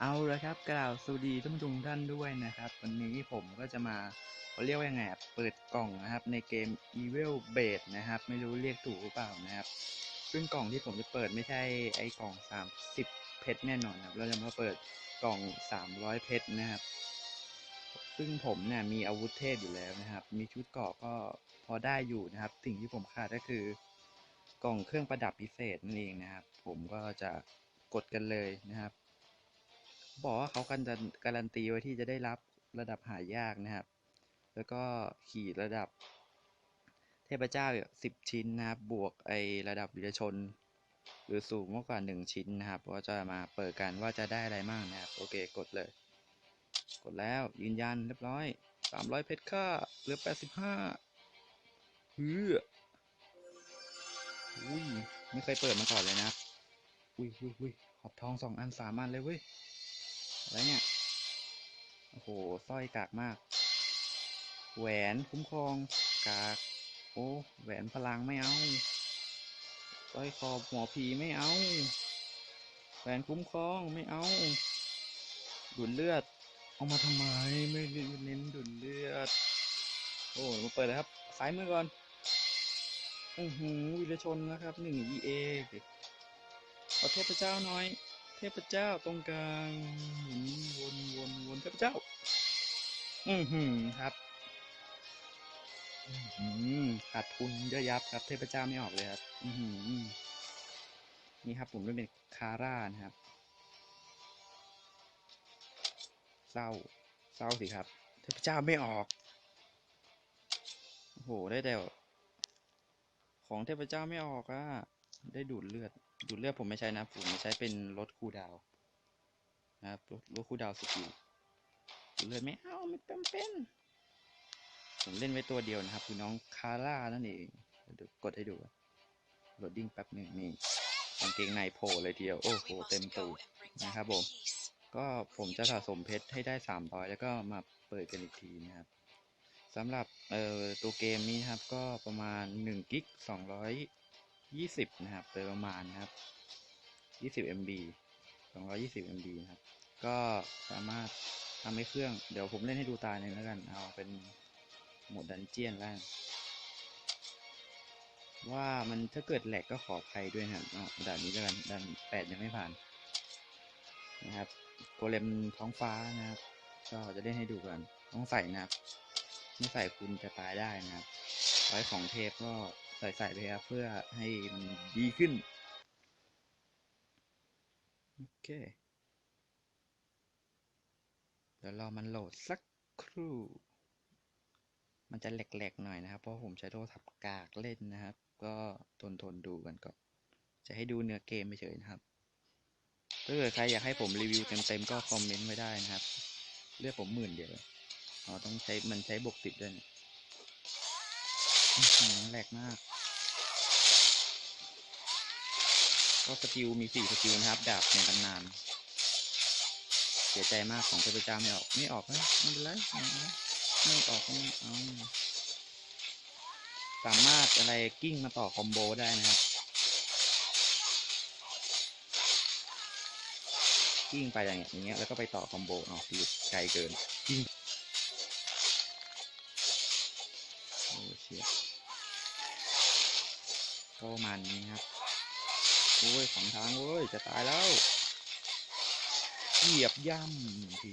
เอาละครับกล่าวสวัสดีท่านผู้ชมทุกท่านด้วยนะครับ วันนี้ผมก็จะมาเขาเรียกว่ายังไงเปิดกล่องนะครับ ในเกม Evil b a s e นะครับ ไม่รู้เรียกถูกหรือเปล่านะครับ ซึ่งกล่องที่ผมจะเปิดไม่ใช่ไอ้กล่อง 30 เพชรแน่นอนครับ เราจะมาเปิดกล่อง 300 เพชรนะครับ ซึ่งผมเนี่ยมีอาวุธเทพอยู่แล้วนะครับ มีชุดเกราะก็พอได้อยู่นะครับ สิ่งที่ผมขาดก็คือกล่องเครื่องประดับพิเศษนั่นเองนะครับ ผมก็จะกดกันเลยนะครับ บอกว่าเขากันจะการันตีไว้ที่จะได้รับระดับหายากนะครับ แล้วก็ขีดระดับ เทพเจ้าสิบชิ้นนะครับ บวกไอระดับวิรชน หรือสูงมากกว่าหนึ่งชิ้นนะครับ ก็จะมาเปิดกันว่าจะได้อะไรบ้างนะครับ โอเคกดเลย กดแล้วยืนยันเรียบร้อยสามร้อยเพชรค่าเหลือแปดสิบห้าฮืออุ้ยไม่เคยเปิดมาก่อนเลยนะ อุ้ยอุ้ยอุ้ยขอบทองสองอันสามอันเลยเว้ย อะไรเนี่ย โอ้โหสร้อยกากมาก แหวนคุ้มครอง กาก โอ้แหวนพลังไม่เอาสร้อยคอหมอผีไม่เอา แหวนคุ้มครองไม่เอา ดุดเลือด เอามาทำไม ไม่เน้นดุดเลือด โอ้มาเปิดเลยครับซ้ายมือก่อนอือหือวิรชนนะครับหนึ่ง EA ขอเทพเจ้าน่อย เทพเจ้าตรงกลางวนวนวนเทพเจ้า อือหือครับอือหือขาดทุนเยอะยับครับ เทพเจ้าไม่ออกเลยครับ อือหือนี่ครับ ผมเล่นเป็นคาร่านะครับ เศร้า เศร้าสิครับ เทพเจ้าไม่ออก โอ้โห ได้แต่ของเทพเจ้าไม่ออกอะได้ดูดเลือด ดูดเลือดผมไม่ใช้นะ ผมใช้เป็นรถคูดาวนะครับรถรถคูดาวสกิลดูดเลือดไม่เอาไม่จำเป็น ผมเล่นไว้ตัวเดียวนะครับ คือน้องคาร่านั่นเองเดี๋ยวกดให้ดูโหลดดิ้งแป๊บหนึ่งนี่กางเกงในโผล่เลยทีเดียว โอ้โห เต็มตูดนะครับผม ก็ผมจะสะสมเพชรให้ได้สามร้อยแล้วก็มาเปิดกันอีกทีนะครับสำหรับเอ่อตัวเกมนี้นะครับก็ประมาณ1กิก 20 นะครับโดยประมาณนะครับ 20 MB 220 MB นะครับ ก็สามารถทำให้เครื่อง เดี๋ยวผมเล่นให้ดูตาหนึ่งแล้วกัน เอาเป็นโหมดดันเจียนแล้วกันว่ามันถ้าเกิดแหลกก็ขออภัยด้วยนะครับเอาด่านนี้แล้วกันด่านแปดยังไม่ผ่านนะครับโกเลมท้องฟ้านะครับ ก็จะเล่นให้ดูกัน ต้องใส่นะครับ ไม่ใส่คุณจะตายได้นะครับ ไว้ของเทพก็ ใส่ใส่ไปครับ เพื่อให้มันดีขึ้น โอเค เดี๋ยวรอมันโหลดสักครู่ มันจะแหลกๆหน่อยนะครับ เพราะผมใช้โทรศัพท์กากเล่นนะครับ ก็ทนทนๆดูกันก่อน จะให้ดูเนื้อเกมไปเฉยๆนะครับ ถ้าเกิดใครอยากให้ผมรีวิวเต็มๆก็คอมเมนต์ไว้ได้นะครับ เลือกผมหมื่นเดียวอ๋อต้องใช้มันใช้บวกสิบด้วยนะ แหลกมาก ก็สกิลมีสี่สกิลนะครับ ดาบในตำนาน เสียใจมากของเทพเจ้าไม่ออก ไม่ออกนะไม่เป็นไรไม่เป็นไรไม่ออกก็ไม่เอาสามารถอะไรกิ้งมาต่อคอมโบได้นะครับ กิ้งไปอย่างเงี้ยอย่างเงี้ยแล้วก็ไปต่อคอมโบเนาะหลุดไกลเกินกิ้งโอ้เชีย ก็ประมาณนี้ครับโอ้ยสองทางเว้ยจะตายแล้วเหยียบย่ำที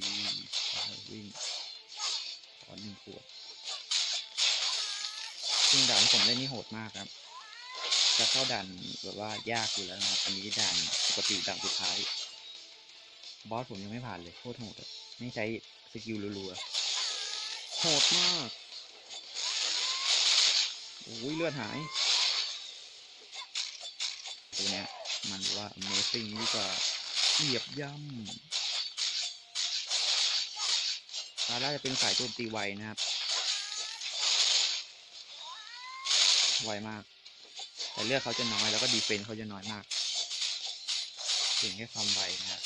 วิ่งตอนหนึ่งขวดซึ่งด่านผมเล่นนี่โหดมากครับ จะเข้าด่านแบบว่ายากอยู่แล้วนะครับ อันนี้ด่านปกติด่านสุดท้าย บอสผมยังไม่ผ่านเลยโคตรโหดไม่ใช้สกิลรัวๆโหดมากโอ้ยเลือดหาย ตัวเนี้ยมันว่า Amazing ดีกว่าเหยียบย่ำซาร่าจะเป็นสายโจมตีไวนะครับ ไวมาก แต่เลือดเขาจะน้อยแล้วก็ดีเฟนส์เขาจะน้อยมากเก่งแค่ความไวนะครับ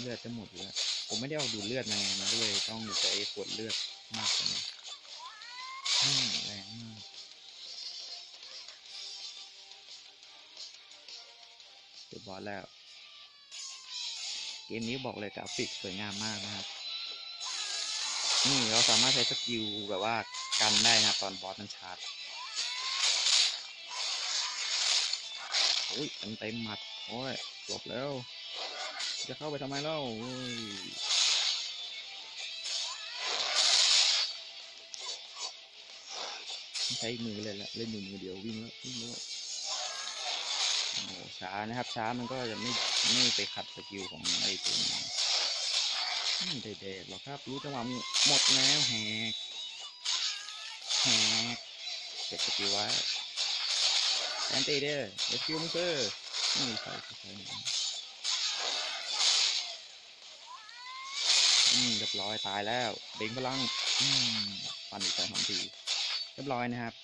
เลือดจะหมดแล้วผมไม่ได้เอาดูเลือดมาไงมันก็เลยต้องใช้ขวดเลือดมากกว่านี้ เจอบอสแล้ว เกมนี้บอกเลยกราฟิกสวยงามมากนะครับ นี่เราสามารถใช้สกิลแบบว่ากันได้นะตอนบอสมันชาร์จโอ้ยเต็มเต็มหมัด โอ้ยหลบแล้ว จะเข้าไปทำไมเล่าใช้มือเลยละเล่นอยู่มือเดียววิ่งแล้ววิ่งแล้ว โอ้ช้านะครับ ช้ามันก็จะไม่ไม่ไปขัดสกิลของไอ้ตัวนี้ไม่ได้เด็ดหรอกครับ รู้จังหวะหมดแล้วแหกแหกเก็บสกิลไว้แอนตี้เด้อเอสกิลมึงคือไม่ใช่ไม่ใช่อืมเรียบร้อยตายแล้วเบ่งพลังอืมปันอีกสองสามทีเรียบร้อยนะครับ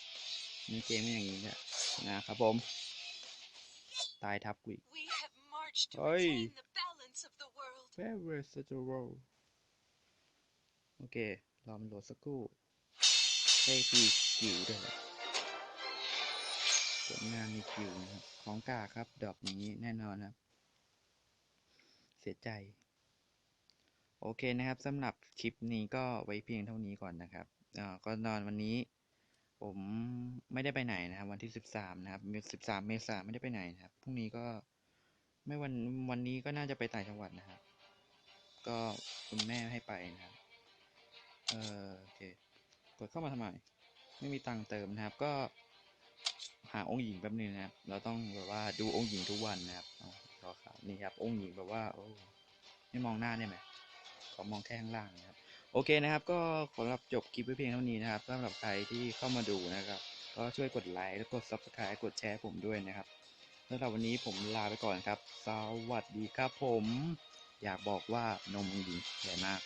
นี่เกมเป็นอย่างนี้แหละนะครับผม ตายทับกวิก We have marched to Oi. retain the balance of the world. Where is the world โอเครอมันโหลดสักครู่ ได้ทีคิวด้วยผลงานมีคิวนะครับ ของกาครับ ดอกนี้แน่นอนครับ เสียใจ โอเคนะครับสำหรับคลิปนี้ก็ไว้เพียงเท่านี้ก่อนนะครับอ่าก็นอนวันนี้ ผมไม่ได้ไปไหนนะครับ วันที่สิบสามนะครับสิบสามเมษาไม่ได้ไปไหนนะครับพรุ่งนี้ก็ไม่วันวันนี้ก็น่าจะไปต่างจังหวัดนะครับ ก็คุณแม่ให้ไปนะครับเออโอเคกดเข้ามาทำไมไม่มีตังค์เติมนะครับ ก็หาองค์หญิงแป๊บนึงนะครับ เราต้องแบบว่าดูองค์หญิงทุกวันนะครับอ๋อรอครับนี่ครับ องค์หญิงแบบว่าโอ้ไม่มองหน้าได้ไหมขอมองแค่ข้างล่างนะครับ โอเคนะครับ ก็สำหรับจบคลิปไว้เพียงเท่านี้นะครับสำหรับใครที่เข้ามาดูนะครับ ก็ช่วยกดไลค์และกด subscribe กดแชร์ผมด้วยนะครับสำหรับวันนี้ผมลาไปก่อนครับ สวัสดีครับผม อยากบอกว่านมหญิงใหญ่มาก